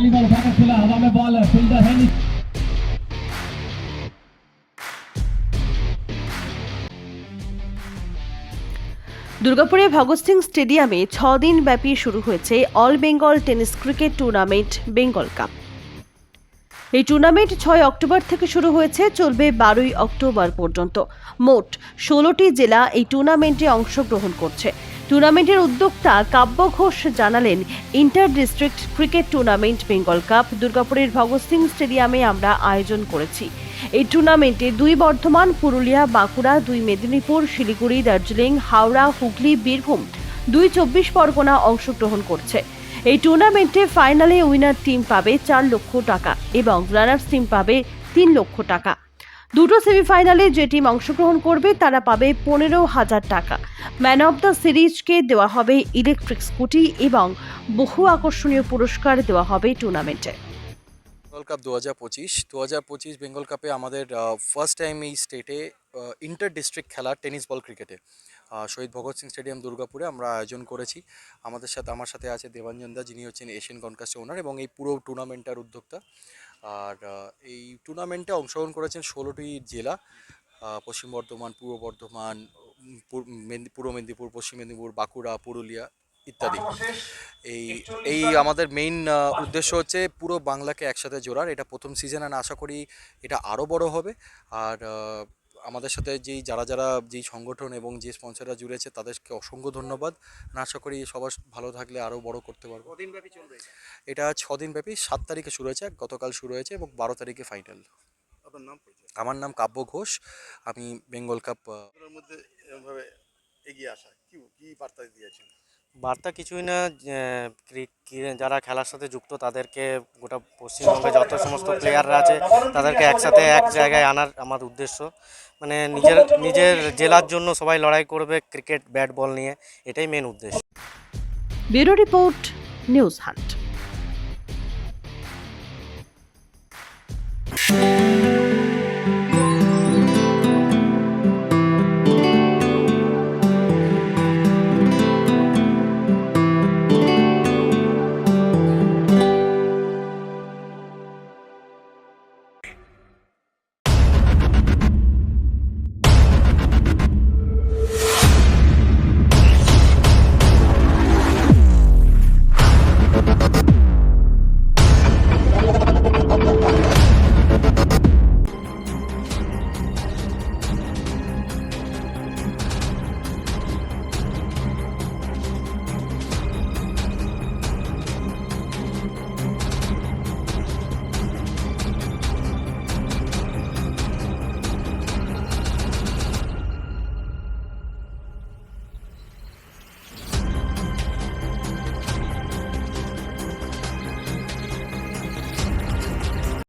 पहली बार उठाकर spelare, हवा में बॉल bollen, है দুর্গাপুরে ভগৎ সিং স্টেডিয়ামে দিন ব্যাপী শুরু হয়েছে all Bengal tennis cricket tournament Bengal cup. এই টুর্নামেন্ট ছয় অক্টোবর থেকে শুরু হয়েছে চলবে বারোই অক্টোবর পর্যন্ত। মোট ষোলোটি জেলা এই টুর্নামেন্টে অংশগ্রহণ করছে। টুর্নামেন্টের উদ্যোক্তা কাব্য ঘোষ জানালেন, inter district cricket tournament, Bengal cup, দুর্গাপুরের ভগৎ সিং স্টেডিয়ামে আমরা আয়োজন করেছি। এই টুর্নামেন্টে দুই বর্ধমান, পুরুলিয়া, বাঁকুড়া, দুই মেদিনীপুর, শিলিগুড়ি, দার্জিলিং, হাওড়া, হুগলি, বীরভূম দুই চব্বিশ পরগনা অংশগ্রহণ করছে। এই টুর্নামেন্টে ফাইনালে উইনার টিম পাবে চার লক্ষ টাকা এবং রানার্স টিম পাবে তিন লক্ষ টাকা। দুটো সেমিফাইনালে যে টিম অংশগ্রহণ করবে, তারা পাবে পনেরো হাজার টাকা। ম্যান অব দ্য সিরিজকে দেওয়া হবে ইলেকট্রিক স্কুটি এবং বহু আকর্ষণীয় পুরস্কার দেওয়া হবে টুর্নামেন্টে বেঙ্গল কাপ দু হাজার পঁচিশ দু হাজার পঁচিশ বেঙ্গল কাপে আমাদের ফার্স্ট টাইম এই স্টেটে ইন্টার ডিস্ট্রিক্ট খেলা টেনিস বল ক্রিকেটে শহীদ ভগৎ সিং স্টেডিয়াম দুর্গাপুরে আমরা আয়োজন করেছি। আমাদের সাথে, আমার সাথে আছে দেবাঞ্জন দা, যিনি হচ্ছেন এশিয়ান কনকাস্ট ওনার এবং এই পুরো টুর্নামেন্টটার উদ্যোক্তা। আর এই টুর্নামেন্টে অংশগ্রহণ করেছেন ষোলোটি জেলা পশ্চিম বর্ধমান, পূর্ব বর্ধমান পূর্ব মেদিনীপুর, পশ্চিম মেদিনীপুর, বাঁকুড়া, পুরুলিয়া ইত্যাদি। এই এই আমাদের মেইন উদ্দেশ্য হচ্ছে পুরো বাংলাকে একসাথে জোড়ার। এটা প্রথম সিজন আর আশা করি এটা আরও বড় হবে। আর আমাদের সাথে যেই যারা যারা যেই সংগঠন এবং যে স্পন্সররা জুড়েছে তাদেরকে অসংখ্য ধন্যবাদ। আশা করি সবার ভালো থাকলে আরও বড় করতে পারব। এটা? ছ দিন ব্যাপী সাত তারিখে শুরু হয়েছে গতকাল শুরু হয়েছে এবং বারো তারিখে ফাইনাল। আমার নাম কাব্য ঘোষ আমি বেঙ্গল কাপ মধ্যে এরকমভাবে এগিয়ে আসা কি কি বার্তা দিয়েছেন? বার্তা কিছুই না যারা খেলার সাথে যুক্ত তাদেরকে গোটা পশ্চিমবঙ্গে যত সমস্ত প্লেয়াররা আছে, তাদেরকে একসাথে এক জায়গায় আনার আমার উদ্দেশ্য। মানে নিজের নিজের জেলার জন্য সবাই লড়াই করবে ক্রিকেট, ব্যাট, বল নিয়ে, এটাই মেন উদ্দেশ্য। Bureau report, news hunt.